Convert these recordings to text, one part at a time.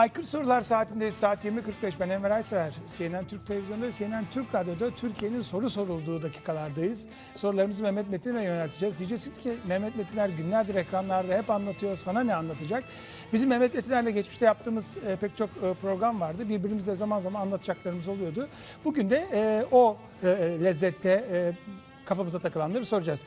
Aykırı Sorular Saati'ndeyiz. Saat 20.45. Ben Enver Aysever. CNN Türk Televizyonu'nda, CNN Türk Radyo'da Türkiye'nin soru sorulduğu dakikalardayız. Sorularımızı Mehmet Metin'e yönelteceğiz. Diyeceksiniz ki Mehmet Metiner günlerdir ekranlarda hep anlatıyor. Sana ne anlatacak? Bizim Mehmet Metiner'le geçmişte yaptığımız e, pek çok e, program vardı. Birbirimizle zaman zaman anlatacaklarımız oluyordu. Bugün de e, o e, e, lezzette e, kafamıza takılanları soracağız.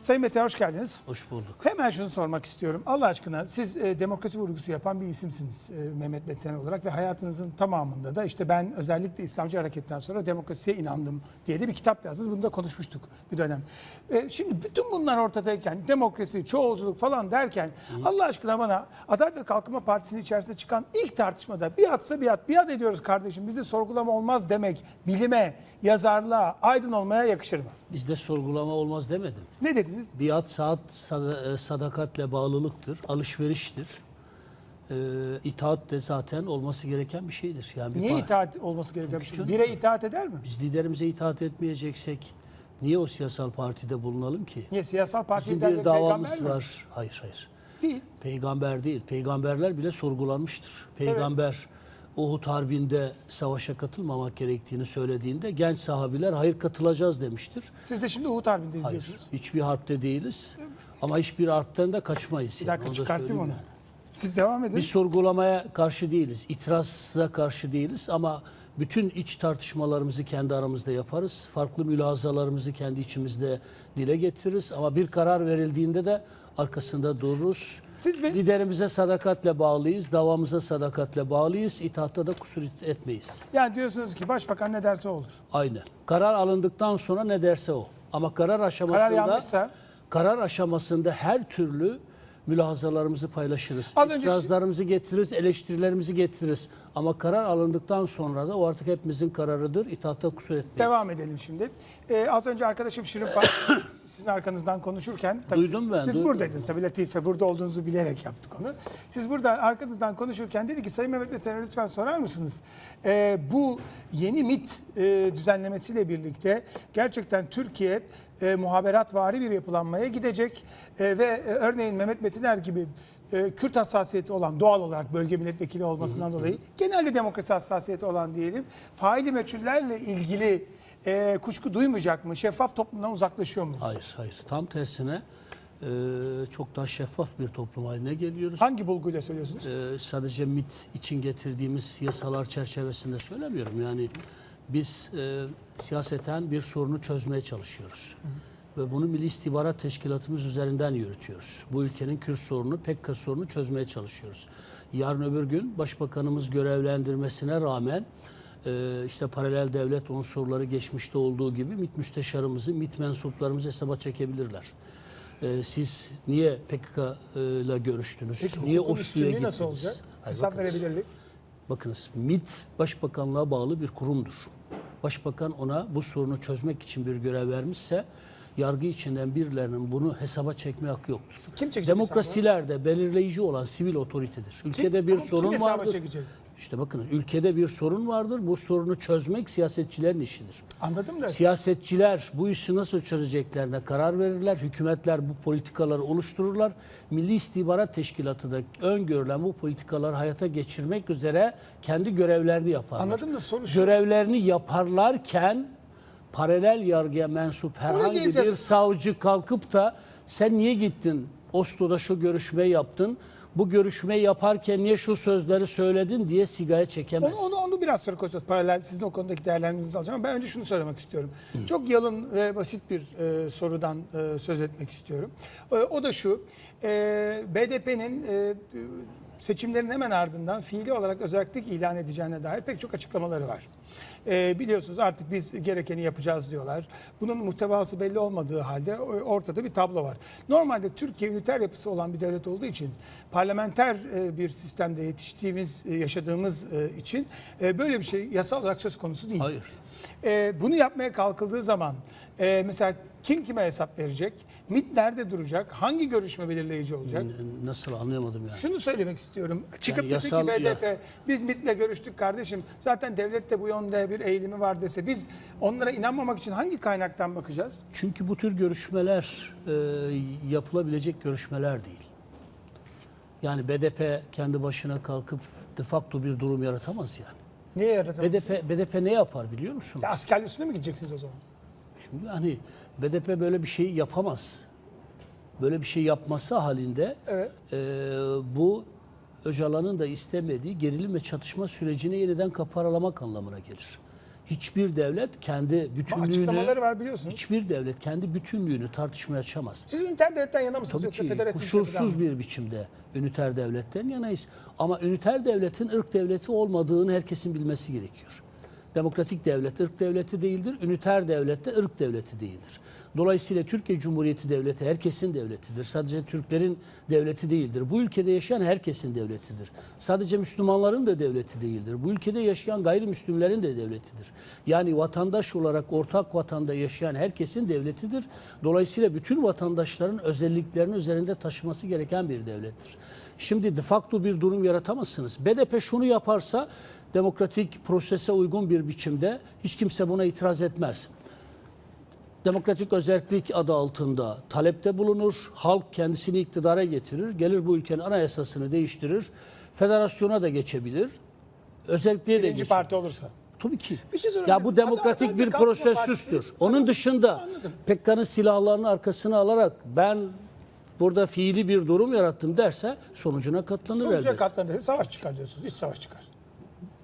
Sayın Metin hoş geldiniz. Hoş bulduk. Hemen şunu sormak istiyorum. Allah aşkına siz e, demokrasi vurgusu yapan bir isimsiniz e, Mehmet Metsen olarak ve hayatınızın tamamında da işte ben özellikle İslamcı hareketten sonra demokrasiye inandım diye de bir kitap yazdınız. Bunu da konuşmuştuk bir dönem. E, şimdi bütün bunlar ortadayken demokrasi, çoğulculuk falan derken Allah aşkına bana Adalet ve Kalkınma Partisi'nin içerisinde çıkan ilk tartışmada biatsa biat, biat ediyoruz kardeşim bizde sorgulama olmaz demek bilime, yazarlığa, aydın olmaya yakışır mı? Bizde sorgulama olmaz demedim. Ne dediniz? Biat saat e, sadakatle bağlılıktır, alışveriştir. Ee, itaat de zaten olması gereken bir şeydir. Yani bir Niye itaat olması gereken bir şey? Bire itaat eder mi? Biz liderimize itaat etmeyeceksek niye o siyasal partide bulunalım ki? Niye siyasal parti Bizim bir davamız peygamber mi? var. Hayır hayır. Değil. Peygamber değil. Peygamberler bile sorgulanmıştır. Peygamber Uhud Harbi'nde savaşa katılmamak gerektiğini söylediğinde genç sahabiler hayır katılacağız demiştir. Siz de şimdi Uhud Harbi'nde Hayır. izliyorsunuz. Hiçbir harpte değiliz. Ama hiçbir harpten de kaçmayız. Bir yani, dakika onu da çıkartayım onu. yani. Siz devam edin. Biz sorgulamaya karşı değiliz. İtiraza karşı değiliz ama bütün iç tartışmalarımızı kendi aramızda yaparız. Farklı mülazalarımızı kendi içimizde dile getiririz. Ama bir karar verildiğinde de arkasında dururuz. Siz be- Liderimize sadakatle bağlıyız, davamıza sadakatle bağlıyız. İtaatta da kusur et- etmeyiz. Yani diyorsunuz ki başbakan ne derse olur. Aynı. Karar alındıktan sonra ne derse o. Ama karar aşamasında Karar yanlışsa? karar aşamasında her türlü mülahazalarımızı paylaşırız. Az önce- İtirazlarımızı getiririz, eleştirilerimizi getiririz. Ama karar alındıktan sonra da o artık hepimizin kararıdır. İtaatta kusur etmeyiz. Devam edelim şimdi. Ee, az önce arkadaşım Şirin sizin arkanızdan konuşurken tabii Duydum siz, ben, siz duydum. buradaydınız tabii Latife burada olduğunuzu bilerek yaptık onu. Siz burada arkanızdan konuşurken dedi ki Sayın Mehmet Metin'e lütfen sorar mısınız? Ee, bu yeni MIT e, düzenlemesiyle birlikte gerçekten Türkiye e, muhaberatvari bir yapılanmaya gidecek E, ve e, örneğin Mehmet Metiner gibi e, Kürt hassasiyeti olan doğal olarak bölge milletvekili olmasından dolayı genelde demokrasi hassasiyeti olan diyelim faili meçhullerle ilgili e, kuşku duymayacak mı? Şeffaf toplumdan uzaklaşıyor muyuz? Hayır, hayır. Tam tersine e, çok daha şeffaf bir toplum haline geliyoruz. Hangi bulguyla söylüyorsunuz? Ee, sadece MIT için getirdiğimiz yasalar çerçevesinde söylemiyorum. Yani biz e, siyaseten bir sorunu çözmeye çalışıyoruz. Ve bunu Milli İstihbarat Teşkilatımız üzerinden yürütüyoruz. Bu ülkenin Kürt sorunu, PKK sorunu çözmeye çalışıyoruz. Yarın öbür gün Başbakanımız görevlendirmesine rağmen e, işte paralel devlet unsurları geçmişte olduğu gibi MİT müsteşarımızı, MİT mensuplarımızı hesaba çekebilirler. E, siz niye PKK ile görüştünüz? Peki niye üstünlüğü gittiniz? nasıl olacak? Hayır, Hesap bakınız, verebilirlik. Bakınız MİT Başbakanlığa bağlı bir kurumdur. Başbakan ona bu sorunu çözmek için bir görev vermişse yargı içinden birilerinin bunu hesaba çekme hakkı yoktur. Kim çekecek Demokrasilerde belirleyici olan sivil otoritedir. Ülkede bir kim sorun hesaba vardır. çekecek? İşte bakınız ülkede bir sorun vardır. Bu sorunu çözmek siyasetçilerin işidir. Anladım da. Siyasetçiler bu işi nasıl çözeceklerine karar verirler. Hükümetler bu politikaları oluştururlar. Milli İstihbarat Teşkilatı da öngörülen bu politikaları hayata geçirmek üzere kendi görevlerini yaparlar. Anladım da soru şu. Görevlerini yaparlarken paralel yargıya mensup herhangi bir savcı kalkıp da sen niye gittin Oslo'da şu görüşmeyi yaptın? Bu görüşmeyi yaparken niye şu sözleri söyledin diye sigaya çekemez. Onu, onu, onu biraz sonra konuşacağız. Paralel sizin o konudaki değerlendirmenizi alacağım. Ama ben önce şunu söylemek istiyorum. Çok yalın ve basit bir e, sorudan e, söz etmek istiyorum. E, o da şu. E, BDP'nin e, seçimlerin hemen ardından fiili olarak özellik ilan edeceğine dair pek çok açıklamaları var. E, biliyorsunuz artık biz gerekeni yapacağız diyorlar. Bunun muhtevası belli olmadığı halde e, ortada bir tablo var. Normalde Türkiye üniter yapısı olan bir devlet olduğu için parlamenter e, bir sistemde yetiştiğimiz, e, yaşadığımız e, için e, böyle bir şey yasal olarak söz konusu değil. Hayır. E, bunu yapmaya kalkıldığı zaman e, mesela kim kime hesap verecek? MİT nerede duracak? Hangi görüşme belirleyici olacak? Nasıl anlayamadım yani. Şunu söylemek istiyorum. Çıkıp Yani dese ki yasal- BDP biz MİT'le görüştük kardeşim. Zaten devlette bu yönde bir eğilimi var dese biz onlara inanmamak için hangi kaynaktan bakacağız? Çünkü bu tür görüşmeler e, yapılabilecek görüşmeler değil. Yani BDP kendi başına kalkıp de facto bir durum yaratamaz yani. Niye yaratamaz? BDP, BDP ne yapar biliyor musunuz? Ya askerlik üstüne mi gideceksiniz o zaman? Şimdi hani BDP böyle bir şey yapamaz. Böyle bir şey yapması halinde Evet. e, bu Öcalan'ın da istemediği gerilim ve çatışma sürecini yeniden kaparalamak anlamına gelir. Hiçbir devlet kendi bütünlüğünü var biliyorsunuz. hiçbir devlet kendi bütünlüğünü tartışmaya açamaz. Siz üniter devletten yana mısınız Tabii yoksa ki koşulsuz bir biçimde üniter devletten yanayız. Ama üniter devletin ırk devleti olmadığını herkesin bilmesi gerekiyor. Demokratik devlet ırk devleti değildir. Üniter devlet de ırk devleti değildir. Dolayısıyla Türkiye Cumhuriyeti Devleti herkesin devletidir. Sadece Türklerin devleti değildir. Bu ülkede yaşayan herkesin devletidir. Sadece Müslümanların da devleti değildir. Bu ülkede yaşayan gayrimüslimlerin de devletidir. Yani vatandaş olarak ortak vatanda yaşayan herkesin devletidir. Dolayısıyla bütün vatandaşların özelliklerini üzerinde taşıması gereken bir devlettir. Şimdi de facto bir durum yaratamazsınız. BDP şunu yaparsa demokratik prosese uygun bir biçimde hiç kimse buna itiraz etmez demokratik özellik adı altında talepte bulunur. Halk kendisini iktidara getirir. Gelir bu ülkenin anayasasını değiştirir. Federasyona da geçebilir. Özelliğe de Birinci geçebilir. parti olursa. Tabii ki. Bir şey ya bu demokratik ve bir Kalkınma prosesüstür. Partisi- Onun dışında Anladım. PKK'nın silahlarını arkasına alarak ben burada fiili bir durum yarattım derse sonucuna katlanır Sonuca elbette. katlanırsa savaş çıkar diyorsunuz. İç savaş çıkar.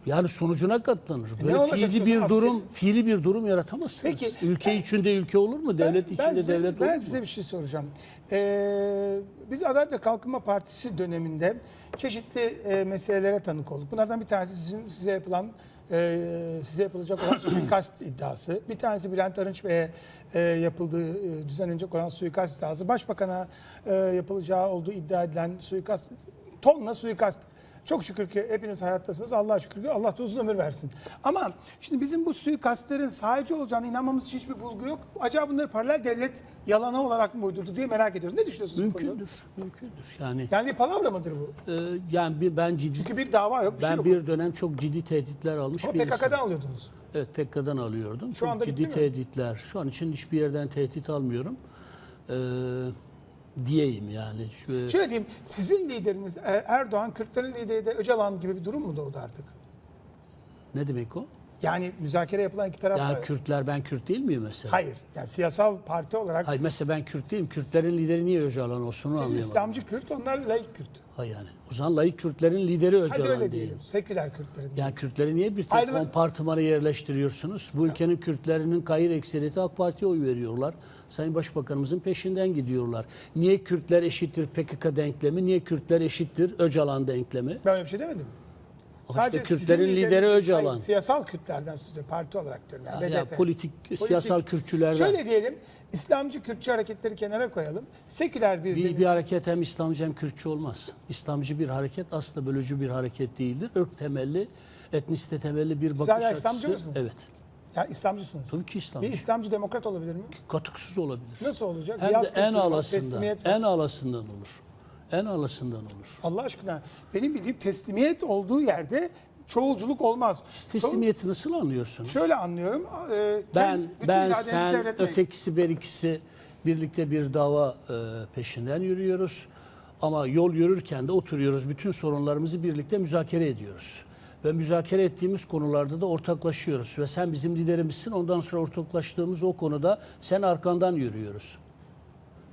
Yani sonucuna katlanır. ne Böyle olacak fiili bir zaman? durum, fiili bir durum yaratamazsınız. Peki, ülke ben- içinde ülke olur mu? Devlet ben, içinde size, devlet olur ben mu? size bir şey soracağım. Ee, biz Adalet ve Kalkınma Partisi döneminde çeşitli e, meselelere tanık olduk. Bunlardan bir tanesi sizin size yapılan e, size yapılacak olan suikast iddiası. Bir tanesi Bülent Arınç Bey'e e, yapıldığı e, düzenlenecek olan suikast iddiası. Başbakan'a e, yapılacağı olduğu iddia edilen suikast tonla suikast. Çok şükür ki hepiniz hayattasınız. Allah'a şükür ki Allah da uzun ömür versin. Ama şimdi bizim bu suikastlerin sahici olacağına inanmamız için hiçbir bulgu yok. Acaba bunları paralel devlet yalanı olarak mı uydurdu diye merak ediyoruz. Ne düşünüyorsunuz? Mümkündür, mümkündür. Yani Yani bir palavra mıdır bu? e, yani bir ben ciddi Çünkü bir dava yok, bir şey ben yok. bir dönem çok ciddi tehditler almış Ama PKK'dan insanım. alıyordunuz. Evet PKK'dan alıyordum. çok anda ciddi bitti mi? tehditler. Şu an için hiçbir yerden tehdit almıyorum. Ee, diyeyim yani. Şu, Şöyle diyeyim, sizin lideriniz e, Erdoğan, Kürtlerin lideri de Öcalan gibi bir durum mu doğdu artık? ne demek o? Yani müzakere yapılan iki taraf Ya. Kürtler ben Kürt değil miyim mesela? Hayır, yani siyasal parti olarak Hayır mesela ben Kürt değilim. Kürtlerin lideri niye Öcalan olsun onu siz anlayamadım. İslamcı Kürt, onlar laik Kürt. Ha yani. O zaman layık Kürtlerin lideri Hadi Öcalan öyle değil. diyelim, seküler Kürtlerin. Yani Kürtleri niye bir tek Ayrılan- kompartımana yerleştiriyorsunuz? Bu ülkenin Kürtlerinin kayır ekseriyeti AK Parti'ye oy veriyorlar. Sayın Başbakanımızın peşinden gidiyorlar. Niye Kürtler eşittir PKK denklemi? Niye Kürtler eşittir Öcalan denklemi? Ben öyle bir şey demedim. Sizin Kürtlerin lideriniz- lideri Öcalan. Hayır, siyasal Kürtlerden söz ediyorum, parti olarak diyorum. Yani Ya, ya BDP. politik, siyasal Kürtçülerden. Şöyle diyelim, İslamcı Kürtçü hareketleri kenara koyalım. Seküler bir, bir, zemin. bir hareket hem İslamcı hem Kürtçü olmaz. İslamcı bir hareket asla bölücü bir hareket değildir. Irk temelli, etnisite temelli bir bakış hala açısı. İslamcı mısınız? Evet. Ya İslamcısınız. Tabii ki İslamcı. Bir İslamcı demokrat olabilir mi? Katıksız olabilir. Nasıl olacak? Hem de en alasından, var. en alasından olur. En alasından olur. Allah aşkına benim bildiğim teslimiyet olduğu yerde çoğulculuk olmaz. Siz teslimiyeti nasıl anlıyorsunuz? Şöyle anlıyorum. e, ben ben sen devretmeyin. ötekisi bir ikisi birlikte bir dava e, peşinden yürüyoruz. Ama yol yürürken de oturuyoruz. Bütün sorunlarımızı birlikte müzakere ediyoruz. Ve müzakere ettiğimiz konularda da ortaklaşıyoruz. Ve sen bizim liderimizsin. Ondan sonra ortaklaştığımız o konuda sen arkandan yürüyoruz.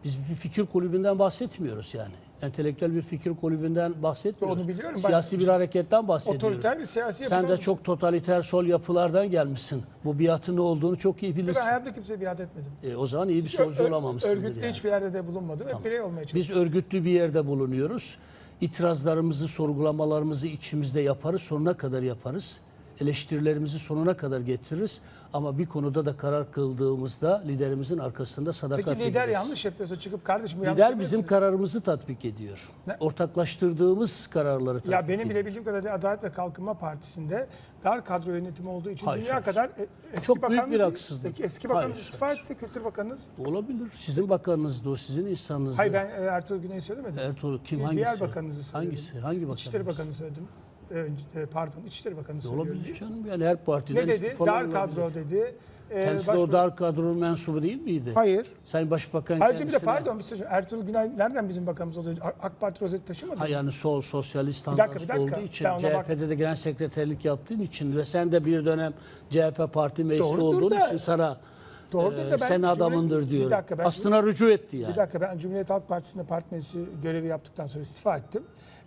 Biz bir fikir kulübünden bahsetmiyoruz yani. Entelektüel bir fikir kulübünden bahsetmiyoruz. Onu biliyorum ben. Siyasi bir hareketten bahsediyoruz. Otoriter bir siyasi Sen de çok totaliter sol yapılardan gelmişsin. Bu biatın ne olduğunu çok iyi Ben bilirsin. hayatta kimseye biat etmedim. E, o zaman iyi bir solcu Ör- olamamışsındır Örgütlü yani. hiçbir yerde de bulunmadım. Hep birey olmaya çalıştım. Biz örgütlü bir yerde bulunuyoruz. İtirazlarımızı, sorgulamalarımızı içimizde yaparız, sonuna kadar yaparız. Eleştirilerimizi sonuna kadar getiririz. Ama bir konuda da karar kıldığımızda liderimizin arkasında sadakatle Peki lider gideriz. yanlış yapıyorsa çıkıp kardeşim yanlış Lider bizim musun?" kararımızı tatbik ediyor. Ne? Ortaklaştırdığımız kararları tatbik Ya benim ediyor. bilebildiğim kadarıyla Adalet ve Kalkınma Partisi'nde dar kadro yönetimi olduğu için Hayır, dünya hayır. kadar e, eski Çok büyük bir haksızlık. Eski bakanınız Hayır, istifa hayır. etti, Kültür Bakanınız. Olabilir. Sizin bakanınız da o, sizin insanınız. Hayır ben e, Ertuğrul Güney'i söylemedim. Ertuğrul kim Diğer hangisi? bakanınızı söyledim. Hangisi? Hangi bakanınız? İçişleri Bakanı söyledim. Önce- e, pardon İçişleri Bakanı söylüyor. Olabilir canım. Yani her partiden Ne dedi? istifalar Dar olabilir. kadro dedi. E, Kendisi de o dar kadronun mensubu değil miydi? Hayır. Sayın Başbakan Ayrıca bir de kendisine- pardon bir şey söyleyeyim. Ertuğrul Günay nereden bizim bakanımız oluyor? AK Parti rozeti taşımadı. mı? Ha yani sol sosyalist dakika, bir dakika. olduğu için Ben ona bak- CHP'de de genel sekreterlik yaptığın için ve sen de bir dönem CHP parti meclisi Doğrudur olduğun da- için sana Doğrudur e, da ben sen Cumhuriyet- adamındır Bir diyorum. dakika, ben- Aslına rücu etti yani. Bir dakika ben Cumhuriyet Halk Partisi'nde parti meclisi görevi yaptıktan sonra istifa ettim.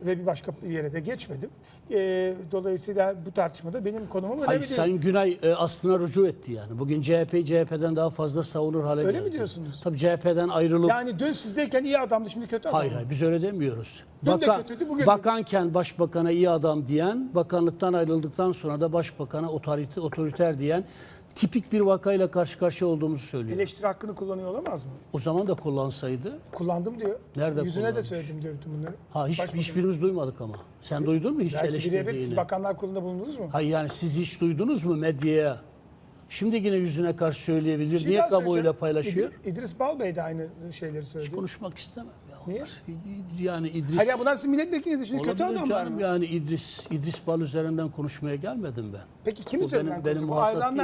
Ve bir başka yere de geçmedim. E, dolayısıyla bu tartışmada benim konumum önemli Hayır değil. Sayın Günay e, aslına rücu etti yani. Bugün CHP'yi CHP'den daha fazla savunur hale Öyle geldi. mi diyorsunuz? Tabii CHP'den ayrılıp Yani dün sizdeyken iyi adamdı şimdi kötü adam. Hayır hayır biz öyle demiyoruz. Dün de kötüydü, bugün bakanken başbakana iyi adam diyen, bakanlıktan ayrıldıktan sonra da başbakana otorite, otoriter diyen tipik bir vakayla karşı karşıya olduğumuzu söylüyor. Eleştiri hakkını kullanıyor olamaz mı? O zaman da kullansaydı. Kullandım diyor. Nerede Yüzüne de kullanmış? söyledim diyor bütün bunları. Ha hiç Başbakan- hiçbirimiz duymadık ama. Sen duydun mu hiç Belki bir evet siz eleştirdiğini? Bakanlar Kurulu'nda bulundunuz mu? Hayır yani siz hiç duydunuz mu medyaya? Şimdi yine yüzüne karşı söyleyebilir. Şey Niye kamuoyuyla paylaşıyor? İdris, İdris Balbey de aynı şeyleri söyledi. Konuşmak istemem. Niye? Yani İdris... Hayır ya bunlar sizin milletvekiliniz. Şimdi kötü adamlar canım mı? yani İdris İdris Bal üzerinden konuşmaya gelmedim ben. Peki kim O üzerinden benim- benim? Bu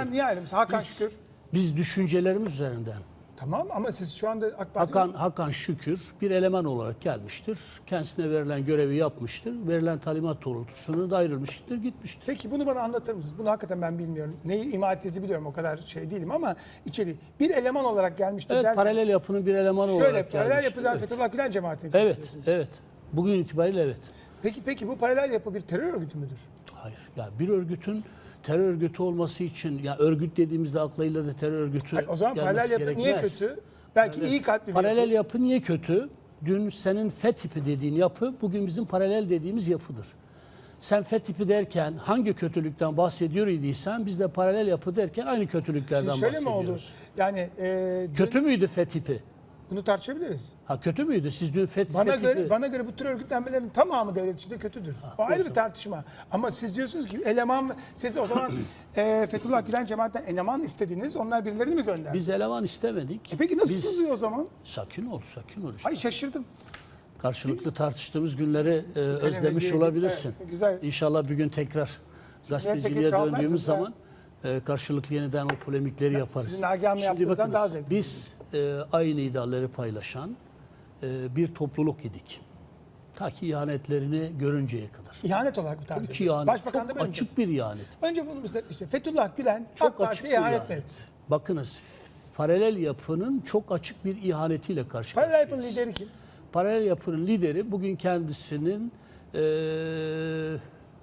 değil. niye ayrılmış? Hakan Biz- Şükür. Biz düşüncelerimiz üzerinden. Tamam ama siz şu anda AK Parti... Hakan Hakan Şükür bir eleman olarak gelmiştir. Kendisine verilen görevi yapmıştır. Verilen talimat doğrultusunda da ayrılmıştır, gitmiştir. Peki bunu bana anlatır mısınız? Bunu hakikaten ben bilmiyorum. Neyi ima ettiğinizi biliyorum o kadar şey değilim ama içeri bir eleman olarak gelmiştir Evet, derken... paralel yapının bir elemanı Şöyle olarak paralel gelmiştir. yapıdan Evet. Fethullah Gülen cemaatini Evet, evet. Bugün itibariyle evet. Peki peki bu paralel yapı bir terör örgütü müdür? Hayır. Ya bir örgütün terör örgütü olması için ya örgüt dediğimizde aklıyla da terör örgütü Hayır, o zaman paralel yapı niye gerekmez. kötü? Belki iyi kalpli bir Paralel yapı. yapı niye kötü? Dün senin F tipi dediğin yapı bugün bizim paralel dediğimiz yapıdır. Sen F tipi derken hangi kötülükten bahsediyor idiysen biz de paralel yapı derken aynı kötülüklerden Şimdi şöyle mi oldu? bahsediyoruz. Yani e, dün Kötü müydü F tipi? Bunu tartışabiliriz. Ha kötü müydü? Siz dün F, Bana F göre tipi... bana göre bu tür örgütlenmelerin tamamı devlet içinde kötüdür. o ayrı bir tartışma. Ama siz diyorsunuz ki eleman siz o zaman e, Fethullah Gülen cemaatten eleman istediniz. Onlar birilerini mi gönderdi? Biz eleman istemedik. E peki nasıl Biz- sızıyor o zaman? Sakin ol, sakin ol. işte. Ay şaşırdım. Karşılıklı tartıştığımız günleri e, özlemiş diyelim. olabilirsin. Evet, güzel. İnşallah bir gün tekrar gazeteciliğe döndüğümüz zaman e, karşılıklı yeniden o polemikleri yaparız. sizin Nagihan'la yaptığınızdan bakınız, daha zevkli. Biz e, aynı idealleri paylaşan e, bir topluluk idik. Ta ki ihanetlerini görünceye kadar. İhanet olarak mı tarif Ki ediyorsunuz? ihanet, Başbakan çok da böyle mi? açık bir ihanet. Önce bunu biz de- işte Fethullah Gülen Çok AK açık Parti'ye bir ihanet mi ihanet. Bakınız paralel yapının çok açık bir ihanetiyle karşı Paralel yapının karşıyayız. lideri kim? Paralel yapının lideri bugün kendisinin eee,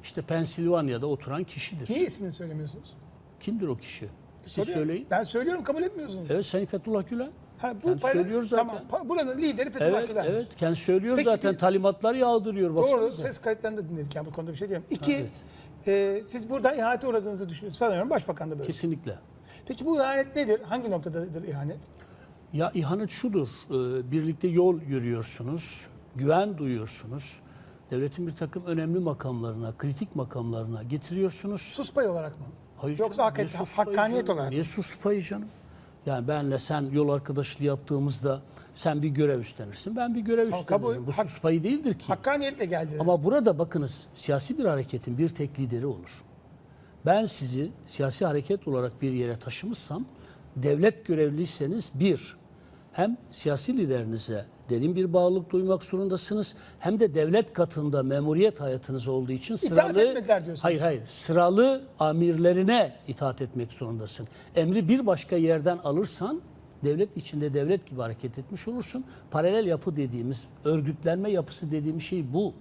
işte Pensilvanya'da oturan kişidir. Niye ismini söylemiyorsunuz? Kimdir o kişi? Siz Soruyorum. söyleyin. Ben söylüyorum kabul etmiyorsunuz. Evet Sayın Fethullah Gülen. Ha, Kendisi söylüyor zaten. Tamam. pa- Buranın lideri Fethullah Evet, Gülen. evet. Kendisi söylüyor Peki zaten. bir- Talimatlar yağdırıyor. Doğru. baksanıza. Ses kayıtlarını da dinledik. Yani bu konuda bir şey diyemem. İki, e, siz burada ihanete uğradığınızı düşünüyorsunuz. Sanıyorum başbakan da böyle. Kesinlikle. Peki bu ihanet nedir? Hangi noktadadır ihanet? Ya ihanet şudur. e, birlikte yol yürüyorsunuz. Güven duyuyorsunuz. Devletin bir takım önemli makamlarına, kritik makamlarına getiriyorsunuz. Sus payı olarak mı? Hayır Yoksa canım, hak et- sus payı hakkaniyet canım? olarak. Niye sus payı canım? Yani benle sen yol arkadaşlığı yaptığımızda sen bir görev üstlenirsin. Ben bir görev Tamam, üstlenirim. Bu Hak- sus payı değildir ki. Hakkaniyetle geldi. Ama burada bakınız siyasi bir hareketin bir tek lideri olur. Ben sizi siyasi hareket olarak bir yere taşımışsam devlet görevliyseniz bir hem siyasi liderinize derin bir bağlılık duymak zorundasınız hem de devlet katında memuriyet hayatınız olduğu için sıralı hayır hayır sıralı amirlerine itaat etmek zorundasın. Emri bir başka yerden alırsan devlet içinde devlet gibi hareket etmiş olursun. Paralel yapı dediğimiz örgütlenme yapısı dediğimiz şey bu.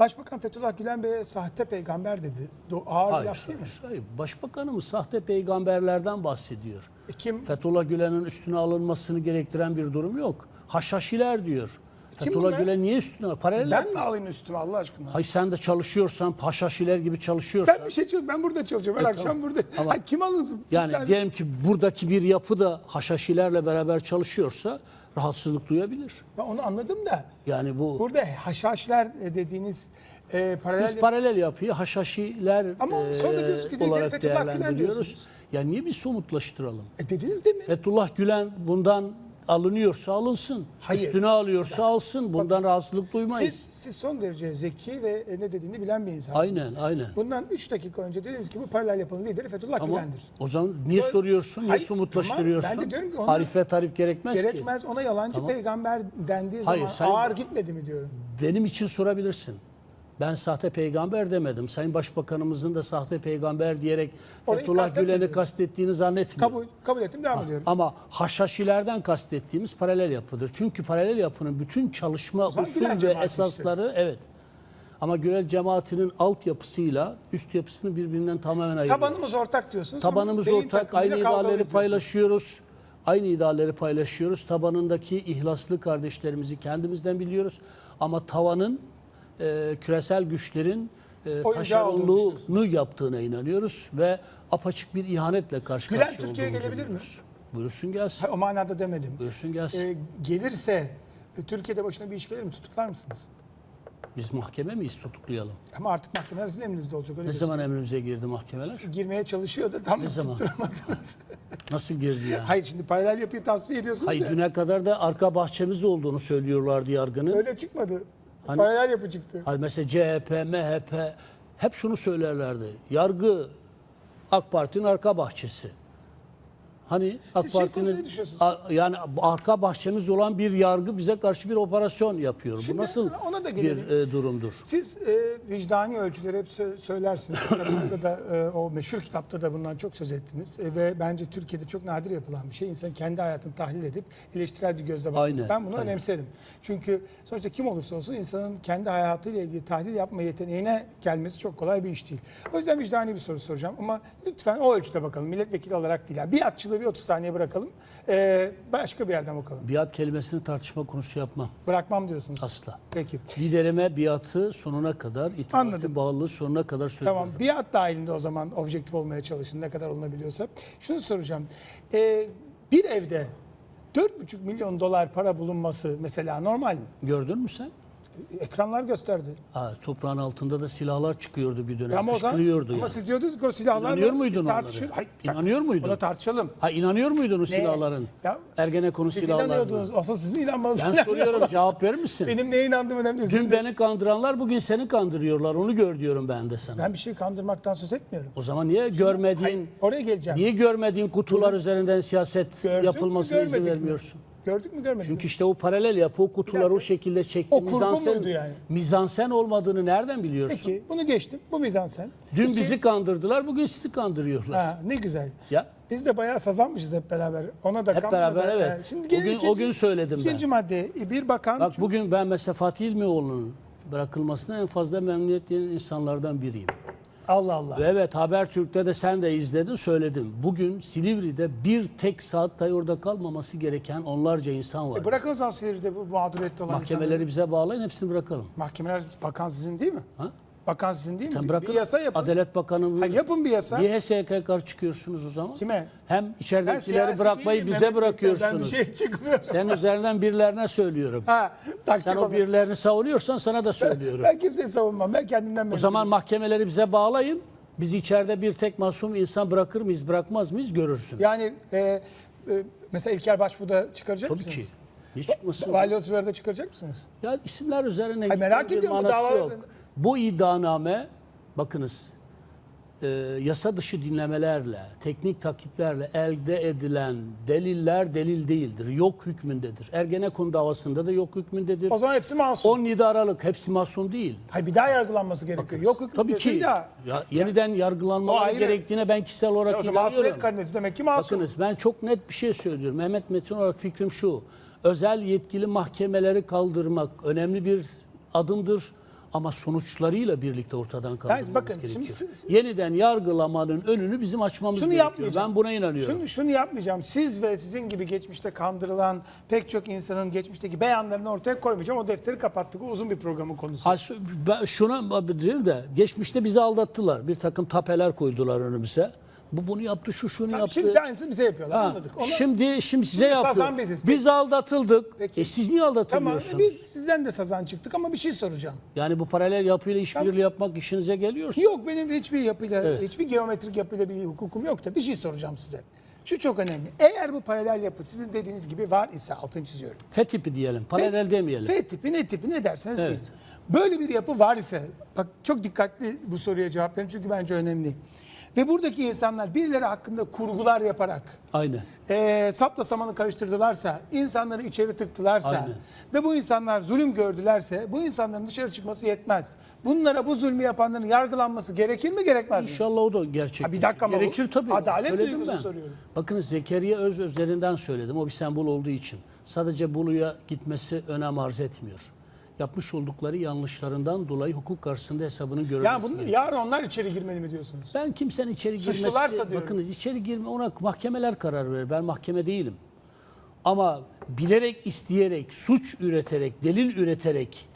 Başbakan Fethullah Gülen Bey'e sahte peygamber dedi. Do- ağır Hayır, laf değil mi? hayır, hayır. Başbakanımız sahte peygamberlerden bahsediyor. E kim? Fethullah Gülen'in üstüne alınmasını gerektiren bir durum yok. Haşhaşiler diyor. Fethullah bunlar? Gülen niye üstüne? Paralel Ben mi alayım üstüme Allah aşkına? Hayır sen de çalışıyorsan, haşhaşiler gibi çalışıyorsan. Ben bir şey çalışıyorum. Ben burada çalışıyorum. Ben E, akşam tamam. burada. Ama- Ha, kim alınsın? Yani diyelim ki buradaki bir yapı da haşhaşilerle beraber çalışıyorsa rahatsızlık duyabilir. Ben onu anladım da. Yani bu Burada haşhaşlar dediğiniz e, paralel... biz paralel yapıyı haşhaşiler Ama e, sonra diyorsun ki olarak Fethullah Gülen diyorsunuz. Ya niye biz somutlaştıralım? E, dediniz değil mi? Fethullah Gülen bundan alınıyorsa alınsın. Hayır. Üstüne alıyorsa alsın. Bundan rahatsızlık duymayız. Siz, siz son derece zeki ve e, ne dediğini bilen bir insansınız. Aynen, aynen. Bundan 3 dakika önce dediniz ki bu paralel yapının lideri Fethullah Ama Gülen'dir. o zaman niye soruyorsun, niye Hayır, somutlaştırıyorsun? tamam, ben de diyorum ki ona- Arife tarif gerekmez, ki. Gerekmez ona yalancı Tamam. peygamber dendiği Hayır, zaman ağır gitmedi mi diyorum. Benim için sorabilirsin. Ben sahte peygamber demedim. Sayın Başbakanımızın da sahte peygamber diyerek Orayı Fethullah. Gülen'i kastettiğini zannetmiyorum. Kabul, kabul ettim devam ediyorum. Ama haşhaşilerden kastettiğimiz paralel yapıdır. Çünkü paralel yapının bütün çalışma usul ve esasları evet. Ama Gülen cemaatinin altyapısıyla üst yapısını birbirinden tamamen ayırıyoruz. Tabanımız ortak diyorsunuz. Tabanımız ortak, aynı idealleri paylaşıyoruz. Aynı idealleri paylaşıyoruz. Tabanındaki ihlaslı kardeşlerimizi kendimizden biliyoruz. Ama tavanın e, küresel güçlerin e, taşeronluğunu yaptığına inanıyoruz ve apaçık bir ihanetle karşı Gülen karşıya Türkiye'ye gelebilir mi? biliyoruz. Buyursun gelsin. Ha, O manada demedim. Buyursun gelsin. Ee, gelirse e, Türkiye'de başına bir iş gelir mi? Tutuklar mısınız? Biz mahkeme miyiz tutuklayalım? Ama artık mahkemeler sizin emrinizde olacak. Öyle Ne zaman emrimize girdi mahkemeler? girmeye çalışıyor da tam Ne zaman? tutturamadınız. Nasıl girdi yani? Hayır şimdi paralel yapıyı tasfiye ediyorsunuz Hayır ya. düne kadar da arka bahçemiz olduğunu söylüyorlardı yargının. Öyle çıkmadı. Hani- Paralel yapı çıktı. Hayır mesela CHP, MHP hep şunu söylerlerdi. Yargı AK Parti'nin arka bahçesi. Hani AK Siz şey Parti'nin konusunda ne düşünüyorsunuz? A- yani arka bahçemiz olan bir yargı bize karşı bir operasyon yapıyor. Şimdi Bu nasıl ona da bir gelelim. e, durumdur? Siz e, vicdani ölçüleri hep sö- söylersiniz. Kitabınızda da e, o meşhur kitapta da bundan çok söz ettiniz. E, ve bence Türkiye'de çok nadir yapılan bir şey. İnsan kendi hayatını tahlil edip eleştirel bir gözle bakması. Aynen, Ben bunu aynen. önemserim. Çünkü sonuçta kim olursa olsun insanın kendi hayatıyla ilgili tahlil yapma yeteneğine gelmesi çok kolay bir iş değil. O yüzden vicdani bir soru soracağım ama lütfen o ölçüde bakalım. Milletvekili olarak değil. Yani bir atçılığı bir 30 saniye bırakalım. E, başka bir yerden bakalım. Biat kelimesini tartışma konusu yapmam Bırakmam diyorsunuz. asla. Peki. Liderime biatı sonuna kadar, Anladım. bağlılığı sonuna kadar söylüyorum. Tamam. Biat dahilinde o zaman objektif olmaya çalışın ne kadar olunabiliyorsa. Şunu soracağım. Ee, bir evde 4,5 milyon dolar para bulunması mesela normal mi? Gördün mü sen? Ekranlar gösterdi. Ha, toprağın altında da silahlar çıkıyordu bir dönem. ama o zaman fışkırıyordu ama yani. siz diyordunuz ki o silahlar İnanıyor muydun tartışıyoruz. Hayır, İnanıyor muydun? Onu tartışalım. Ha inanıyor muydun o silahların? Ya, Ergenekon Siz silahlarına. inanıyordunuz. Olsa sizin inanmanız Ben soruyorum cevap verir misin? Benim neye inandığım önemli değil. Dün beni kandıranlar bugün seni kandırıyorlar. Onu gör diyorum ben de sana. Ben bir şey kandırmaktan söz etmiyorum. O zaman niye görmediğin Hayır, oraya geleceğim. niye görmediğin kutular üzerinden siyaset yapılmasına izin görmedik mi? Gördük mü görmedik mi? Çünkü işte o paralel yapı, o kutuları dakika. o şekilde çekti. O kurgu Mizansen, muydu yani? mizansen olmadığını nereden biliyorsun? Peki bunu geçtim. Bu mizansen. Dün İki- bizi kandırdılar, bugün sizi kandırıyorlar. Ha, ne güzel. Ya Biz de bayağı sazanmışız hep beraber. Ona da Hep kalmadı. beraber, evet. Şimdi O gelin gün- o gün söyledim ben. İkinci madde bir bakan Bak bugün ben mesela Fatih İlmioğlu'nun bırakılmasına en fazla memnuniyet duyan insanlardan biriyim. Allah Allah. Ve evet Habertürk'te de sen de izledin söyledim. Bugün Silivri'de bir tek saat dahi orada kalmaması gereken onlarca insan var. E bırakın o zaman Silivri'de bu mağduriyette olan Mahkemeleri insanları. bize bağlayın hepsini bırakalım. Mahkemeler bakan sizin değil mi? Ha? Bakan sizin değil mi? Sen bırakın. Bir yasa yapın. Adalet Bakanı Ha, yapın bir yasa. Niye HSYK'ya karşı çıkıyorsunuz o zaman? Kime? Hem Ben içeridekileri bırakmayı bize Mehmet bırakıyorsunuz. Bir şey çıkmıyor. Sen üzerinden birilerine söylüyorum. Ha, Sen o birilerini savunuyorsan sana da söylüyorum. Ben kimseyi savunmam. Ben kendimden O zaman mahkemeleri bize bağlayın. Biz içeride bir tek masum insan bırakır mıyız, bırakmaz mıyız görürsünüz. Yani e, e, mesela İlker Başbuğ'da çıkaracak Tabii mısınız? ki. Niye çıkmasın? Vali da çıkaracak mısınız? Ya isimler üzerine Hayır, merak ediyorum bu yok. üzerine. Bu iddianame bakınız e, yasa dışı dinlemelerle, teknik takiplerle elde edilen deliller delil değildir. Yok hükmündedir. Ergenekon davasında da yok hükmündedir. O zaman hepsi masum. 17 Aralık hepsi masum değil. Hayır bir daha yargılanması gerekiyor. Yok hüküm Tabii ki ya. ya, yeniden yargılanmaları gerektiğine ben kişisel olarak zaman inanıyorum. masumiyet karinesi demek ki masum. Bakınız ben çok net bir şey söylüyorum. Mehmet Metin olarak fikrim şu. Özel yetkili mahkemeleri kaldırmak önemli bir adımdır. Ama sonuçlarıyla birlikte ortadan kaldırmamız bakın, gerekiyor. şimdi Yeniden yargılamanın önünü bizim açmamız Şunu gerekiyor. yapmayacağım. Ben buna inanıyorum. Şunu, şunu yapmayacağım. Siz ve sizin gibi geçmişte kandırılan pek çok insanın geçmişteki beyanlarını ortaya koymayacağım. O defteri kapattık. O uzun bir programın konusu. Ha, ben şuna diyorum da geçmişte bizi aldattılar. Bir takım tapeler koydular önümüze. Bu bunu yaptı, şu şunu Tamam, yaptı. şimdi de aynısını bize yapıyorlar. Ha, Anladık. Onu- Şimdi şimdi size Şimdi sazan biziz. Biz aldatıldık. Peki. E siz niye tamam aldatılıyorsunuz? biz sizden de sazan çıktık ama bir şey soracağım. Yani bu paralel yapıyla işbirliği yapmak işinize geliyorsa. Yok benim hiçbir yapıyla, hiçbir geometrik yapıyla bir hukukum yok da bir şey soracağım size. Şu çok önemli. Eğer bu paralel yapı sizin dediğiniz gibi var ise altını çiziyorum. F tipi diyelim. Paralel F- demeyelim. F tipi ne tipi ne derseniz Evet. deyin. Böyle bir yapı var ise bak çok dikkatli bu soruya cevap verin çünkü bence önemli. Ve buradaki insanlar birileri hakkında kurgular yaparak Aynen. e, sapla samanı karıştırdılarsa, insanları içeri tıktılarsa Aynen. ve bu insanlar zulüm gördülerse bu insanların dışarı çıkması yetmez. Bunlara bu zulmü yapanların yargılanması gerekir mi gerekmez mi? İnşallah o da gerçek. Ha, bir dakika ama Gerekir tabii. adalet Söyledim duygusu ben. soruyorum. Bakınız Zekeriya Öz üzerinden söyledim. O bir sembol olduğu için. Sadece Bolu'ya gitmesi önem arz etmiyor. Yapmış oldukları yanlışlarından dolayı hukuk karşısında hesabının Ya görülmesi. bunu, yarın onlar içeri girmeli mi diyorsunuz? Ben kimsenin içeri girmesi... Bakınız içeri girme ona mahkemeler karar verir. Ben mahkeme değilim. Ama bilerek, isteyerek, suç üreterek, delil üreterek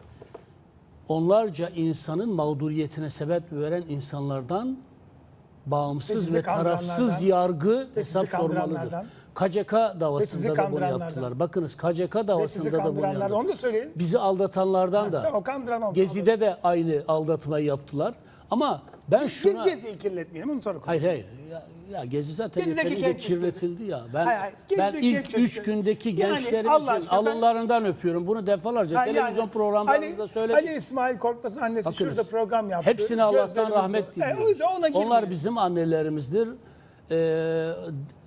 onlarca insanın mağduriyetine sebep veren insanlardan bağımsız ve tarafsız yargı ve hesap sormalıdır. KCK davasında da bunu yaptılar. Bakınız KCK davasında da bunu yaptılar. onu da söyleyin. Bizi aldatanlardan da. Tamam kandıran olmuş. Gezi'de de aynı aldatmayı yaptılar. Ama ben şuna... Geziyi kirletmeyelim onu sonra konuşalım. Hayır hayır. Ya, ya Gezi zaten yeterince kirletildi ya. Ben Hayır, hayır. ben ilk üç gündeki Yani gençlerimizin aşkına ben- alınlarından öpüyorum. Bunu defalarca Ha, televizyon yani programlarımızda Ali, söyledik. Ali İsmail Korkmaz'ın annesi Bakınız, şurada program yaptı. Hepsine Allah'tan rahmet diliyoruz. E. Onlar bizim annelerimizdir. Ee,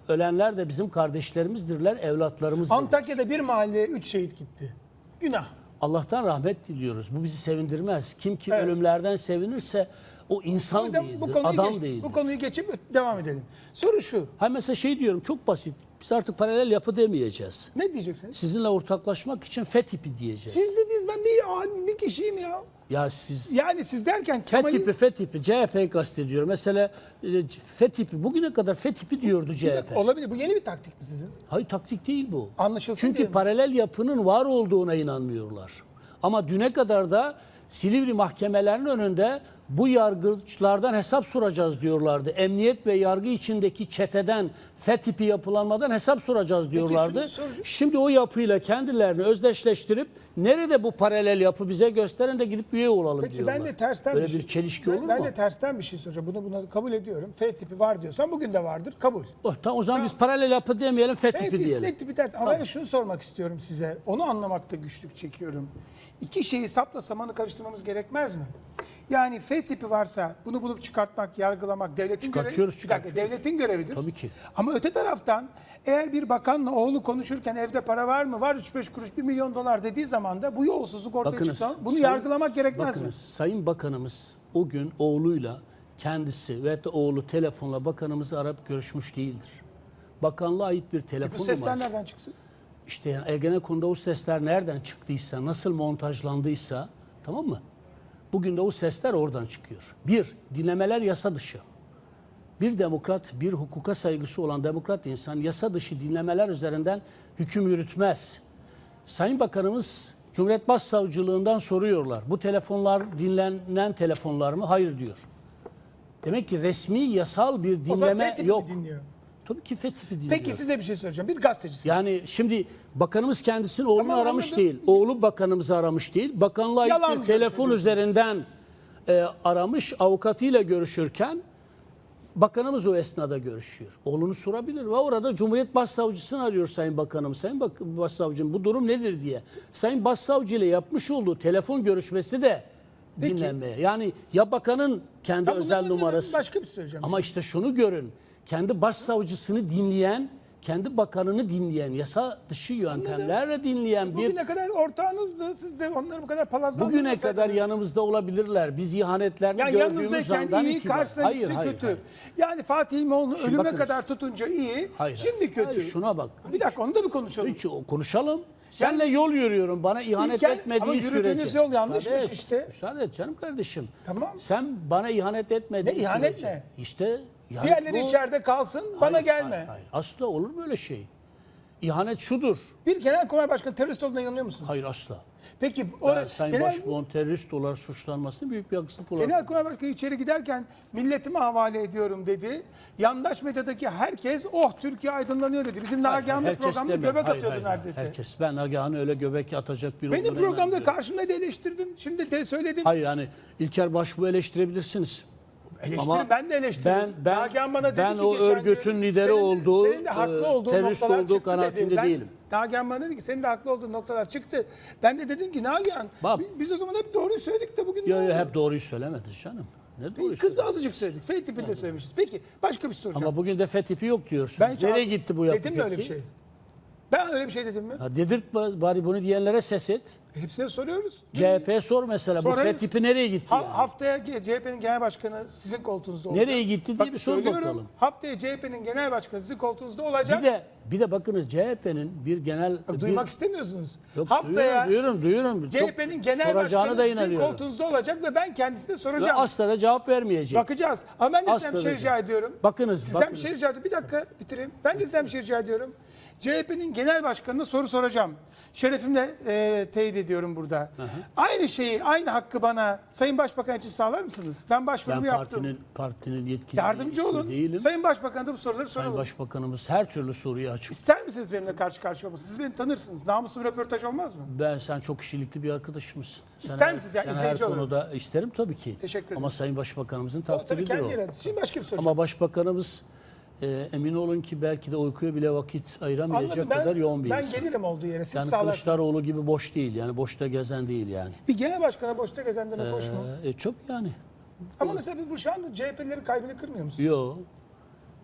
ölenler de bizim kardeşlerimizdirler, evlatlarımızdır. Antakya'da bir mahalleye 3 şehit gitti. Günah. Allah'tan rahmet diliyoruz. Bu bizi sevindirmez. Kim ki Evet. ölümlerden sevinirse o O insan yüzden değildir, bu konuyu, adam geç- değildir. bu konuyu geçip devam edelim. Soru şu. Ha mesela şey diyorum çok basit. Biz artık paralel yapı demeyeceğiz. Ne diyeceksiniz? Sizinle ortaklaşmak için F tipi diyeceğiz. Siz dediniz ben bir adi bir kişiyim ya. ya siz Yani siz derken F Kemal'i... tipi, F tipi, CHP'yi kastediyor. Mesela e, F tipi, bugüne kadar F tipi diyordu CHP. Olabilir. Bu yeni bir taktik mi sizin? Hayır taktik değil bu. Anlaşılsın diye Çünkü mi? paralel yapının var olduğuna inanmıyorlar. Ama düne kadar da Silivri mahkemelerinin önünde bu yargıçlardan hesap soracağız diyorlardı. Emniyet ve yargı içindeki çeteden, F tipi yapılanmadan hesap soracağız diyorlardı. Şimdi o yapıyla kendilerini özdeşleştirip nerede bu paralel yapı bize gösterin de gidip üye olalım Peki diyorlar. ben de tersten Böyle bir, bir, şey- çelişki ben, olur ben mu? de tersten bir şey soracağım. Bunu buna kabul ediyorum. F tipi var diyorsan bugün de vardır. Kabul. Oh, tamam, o zaman biz paralel yapı demeyelim, F F tipi diyelim. F tipi ters. Ama ben şunu sormak istiyorum size. Onu anlamakta güçlük çekiyorum. İki şeyi sapla samanı karıştırmamız gerekmez mi? Yani F tipi varsa bunu bulup çıkartmak, yargılamak devletin görevi. Çıkartıyoruz, Bir dakika, çıkartıyoruz. devletin görevidir. Tabii ki. Ama öte taraftan eğer bir bakanla oğlu konuşurken evde para var mı? Var 3-5 kuruş 1 milyon dolar dediği zaman da bu yolsuzluk ortaya Bakınız, çıksa bunu Sayın- yargılamak gerekmez bakınız, mi? Sayın Bakanımız o gün oğluyla kendisi ve de oğlu telefonla bakanımızı arayıp görüşmüş değildir. Bakanlığa ait bir Bu telefon sesler numarası. nereden çıktı? İşte yani Ergenekon'da o sesler nereden çıktıysa, nasıl montajlandıysa tamam mı? Bugün de o sesler oradan çıkıyor. Bir, dinlemeler yasa dışı. Bir demokrat, bir hukuka saygısı olan demokrat insan yasa dışı dinlemeler üzerinden hüküm yürütmez. Sayın Bakanımız Cumhuriyet Başsavcılığından soruyorlar. Bu telefonlar dinlenen telefonlar mı? Hayır diyor. Demek ki resmi yasal bir dinleme yok. dinliyor? Tabii ki F tipi dinliyor. Peki size bir şey soracağım. Bir gazetecisiniz. Yani şimdi bakanımız kendisinin oğlunu Tamam, aramış anladım. değil. Oğlu bakanımızı aramış değil. Bakanlığa Yalan telefon üzerinden e, aramış. Avukatıyla görüşürken bakanımız o esnada görüşüyor. Oğlunu sorabilir ve orada Cumhuriyet Başsavcısını arıyor Sayın Bakanım. Sayın Bak Başsavcım bu durum nedir diye. Sayın Başsavcı ile yapmış olduğu telefon görüşmesi de Peki. dinlenmeye. Yani ya bakanın kendi Tamam, özel numarası. başka bir şey söyleyeceğim. Ama işte şunu görün. Kendi başsavcısını dinleyen, kendi bakanını dinleyen, yasa dışı yöntemlerle dinleyen bir Bugüne kadar ortağınızdı. Siz de onları bu kadar palazlandırmasaydınız. bugüne kadar yanımızda olabilirler. Biz ihanetlerini yani gördüğümüz andan iyi, itibaren. karşısında kötü. hayır. Yani Fatih İlmoğlu'nu Şimdi ölüme bakınız. kadar tutunca iyi, Hayır, şimdi hayır. kötü. Hayır, şuna bak. Bir dakika onu da bir konuşalım. Hiç konuşalım. Senle yol yürüyorum. Bana ihanet İlker, etmediği ama yürüdüğünüz sürece. yol yanlışmış Müsaade işte. Müsaade et canım kardeşim. Tamam. Sen bana ihanet etmediğin Ne, ihanet sürece. ne? İşte Diğerleri bu. içeride kalsın, bana Hayır, gelme. Hayır, hayır. Asla olur mu öyle şey? İhanet şudur. Bir genelkurmay başkanı terörist olduğuna inanıyor musunuz? Hayır asla. Peki o Ben Sayın genel, Başbuğ'un terörist olarak suçlanmasını büyük bir haksızlık olarak genelkurmay başkanı içeri giderken milletime havale ediyorum dedi. Yandaş medyadaki herkes oh Türkiye aydınlanıyor dedi. Bizim Herkes programda demiyor. göbek Hayır, atıyordu hayır, neredeyse. Herkes. Ben Nagihan'ı öyle göbek atacak bir Benim programda karşımda da eleştirdim. Şimdi de söyledim. Hayır yani İlker Başbuğ'u eleştirebilirsiniz. Eleştirin, Ama ben de eleştiriyorum. ben- ben- Nagihan bana dedi ben ki o geçen örgütün gün, lideri senin- olduğu, senin de haklı e, olduğu terörist noktalar olduğu çıktı kanaatinde dedi. Ben, değilim. Nagihan bana dedi ki senin de haklı olduğun noktalar çıktı. Ben de dedim ki Nagihan Bak. bi- biz o zaman hep doğruyu söyledik de bugün Yo, yo, hep doğruyu söylemediniz canım. Ne doğruyu Kız söylediniz? azıcık söyledik. F tipinde söylemişiz. Peki başka bir şey soracağım. Ama bugün de F tipi yok hiç Nereye gitti bu yapı Dedim mi öyle bir şey? Ben öyle bir şey dedim mi? Ha, dedirt bari bunu diyenlere ses et. Hepsine soruyoruz. CHP sor mesela. Bu F Sorarız. tipi nereye gitti? Ha- yani? haftaya CHP'nin genel başkanı sizin koltuğunuzda olacak. Nereye gitti diye Bak, bir sor bakalım. Haftaya CHP'nin genel başkanı sizin koltuğunuzda olacak. Bir de bir de bakınız CHP'nin bir genel Bak, bir- duymak istemiyorsunuz. Yok, haftaya duyuyorum, duyuyorum, duyuyorum. CHP'nin genel başkanı da sizin koltuğunuzda olacak ve ben kendisine Ve soracağım. asla da cevap vermeyecek. Bakacağız. Ama ben de sizden bir Asla şey rica ediyorum. Bakınız, Sizden bakınız. bir şey rica ediyorum. Bir dakika bitireyim. Ben de sizden bir şey rica ediyorum. CHP'nin genel başkanına soru soracağım. Şerefimle e, teyit ediyorum burada. Aynı şeyi, aynı hakkı bana Sayın Başbakan için sağlar mısınız? Ben ben başvurumu yaptım. partinin partinin yetkili Yardımcı olun. değilim. Sayın Başbakan'a da bu soruları Sayın soralım. Başbakanımız her türlü soruyu açık. İster misiniz benimle karşı karşıya olmasını? Siz beni tanırsınız. Namuslu bir röportaj olmaz mı? Ben sen çok kişilikli bir arkadaşımızsın. Sen İster her- misiniz? Yani sen izleyici her olarak. konuda isterim tabii ki. Teşekkür ederim. Ama Sayın Başbakanımızın O tabii takdiridir kendi o. Şimdi başka bir soru. Ama Başbakanımız e, emin olun ki belki de uykuya bile vakit ayıramayacak Anladım. Ben, kadar yoğun bir ben insan. gelirim olduğu yere. Siz yani sağlarsınız. Kılıçdaroğlu gibi boş değil yani boşta gezen değil yani. Bir genel başkana boşta gezen demek hoş mu? E, çok yani. Ama mesela bu şu anda CHP'lilerin kalbini kırmıyor musunuz? Yo.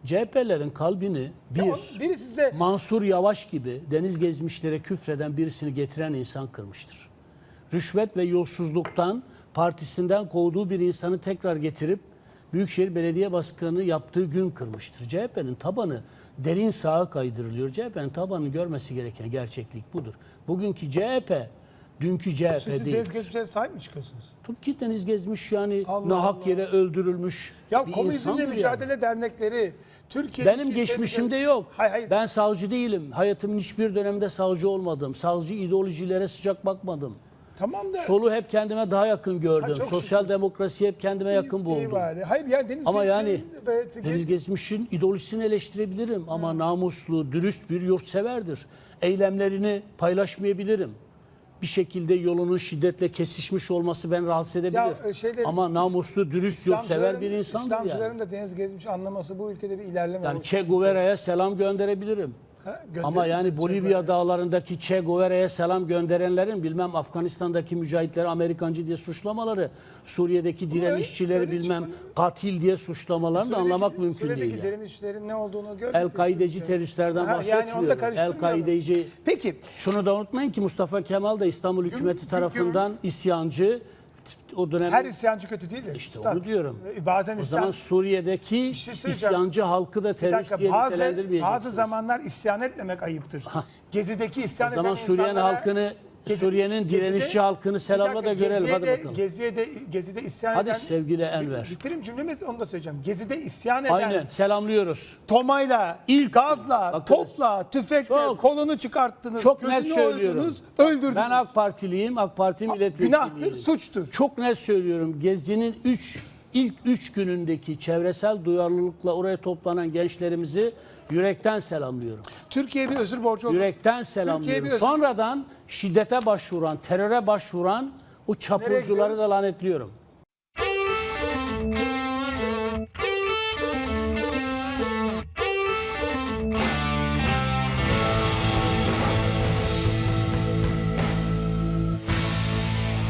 CHP'lerin kalbini bir Ya Biri size Mansur Yavaş gibi deniz gezmişlere küfreden birisini getiren insan kırmıştır. Rüşvet ve yolsuzluktan partisinden kovduğu bir insanı tekrar getirip Büyükşehir Belediye Başkanı yaptığı gün kırmıştır. CHP'nin tabanı derin sağa kaydırılıyor. CHP'nin tabanını görmesi gereken gerçeklik budur. Bugünkü CHP, dünkü CHP siz değil. deniz gezmişlere sahip mi çıkıyorsunuz? Tabii ki deniz gezmiş yani Allah nahak Allah. yere öldürülmüş Ya bir Komünizmle insandır. Mücadele Dernekleri, Türkiye Benim geçmişimde yok. Hayır hayır. Ben savcı değilim. Hayatımın hiçbir döneminde savcı olmadım. Savcı ideolojilere sıcak bakmadım. Tamam da Solu hep kendime daha yakın gördüm. Ha, Sosyal şükür. demokrasiyi hep kendime yakın iyi buldum. bari. Hayır yani deniz Ama yani gez- Deniz Gezmiş'in ideolojisini eleştirebilirim ama namuslu, dürüst bir yurtseverdir. Eylemlerini paylaşmayabilirim. Bir şekilde yolunun şiddetle kesişmiş olması beni rahatsız edebilir. Ya, e, şeylerin- ama namuslu, dürüst, yurtsever bir insandır yani. İslamcıların da deniz gezmiş anlaması bu ülkede bir ilerleme Yani. Che Guevara'ya selam gönderebilirim. Ha, Ama yani Che Bolivya Guevara'ya? dağlarındaki Che Guevara'ya selam gönderenlerin bilmem Afganistan'daki mücahitleri Amerikancı diye suçlamaları, Suriye'deki direnişçileri öyle bilmem çıkmadı. katil diye suçlamalarını da Suriye'deki- anlamak mümkün Suriye'deki değil. yani. derin işlerin ne olduğunu gördük. El-Kaideci teröristlerden Ha, yani onu da bahsetmiyorum. karıştırmayalım. El-Kaideci Peki şunu da unutmayın ki Mustafa Kemal da İstanbul hükümeti tarafından isyancı o dönem her isyancı kötü değil de. İşte Üstad. onu diyorum. E, Bazen o isyan... zaman Suriye'deki şey söyleyeceğim. isyancı halkı da Bir terörist dakika, diye bazı, nitelendirmeyeceksiniz. bazı zamanlar isyan etmemek ayıptır. Gezi'deki isyan O zaman eden Suriye'nin insanlara- halkını, Suriye'nin Gezi'de- direnişçi halkını Bir selamla da görelim. Hadi de- bakalım. Gezi'ye de, Gezi'de isyan Hadi eden... sevgili Enver. Bitirim cümlemi onu da söyleyeceğim. Gezi'de isyan eden... Aynen selamlıyoruz. Tomayla, İlk- gazla, Bakınız. topla, tüfekle Çok- kolunu çıkarttınız, Çok net söylüyorum. oydunuz, öldürdünüz. Ben AK Partiliyim, AK Parti milletvekiliyim. Günahtır, suçtur. Çok net söylüyorum. Gezi'nin 3 ilk 3 günündeki çevresel duyarlılıkla oraya toplanan gençlerimizi yürekten selamlıyorum. Türkiye bir özür borcu olur. Yürekten selamlıyorum. özür- Sonradan şiddete başvuran, teröre başvuran o çapulcuları da lanetliyorum.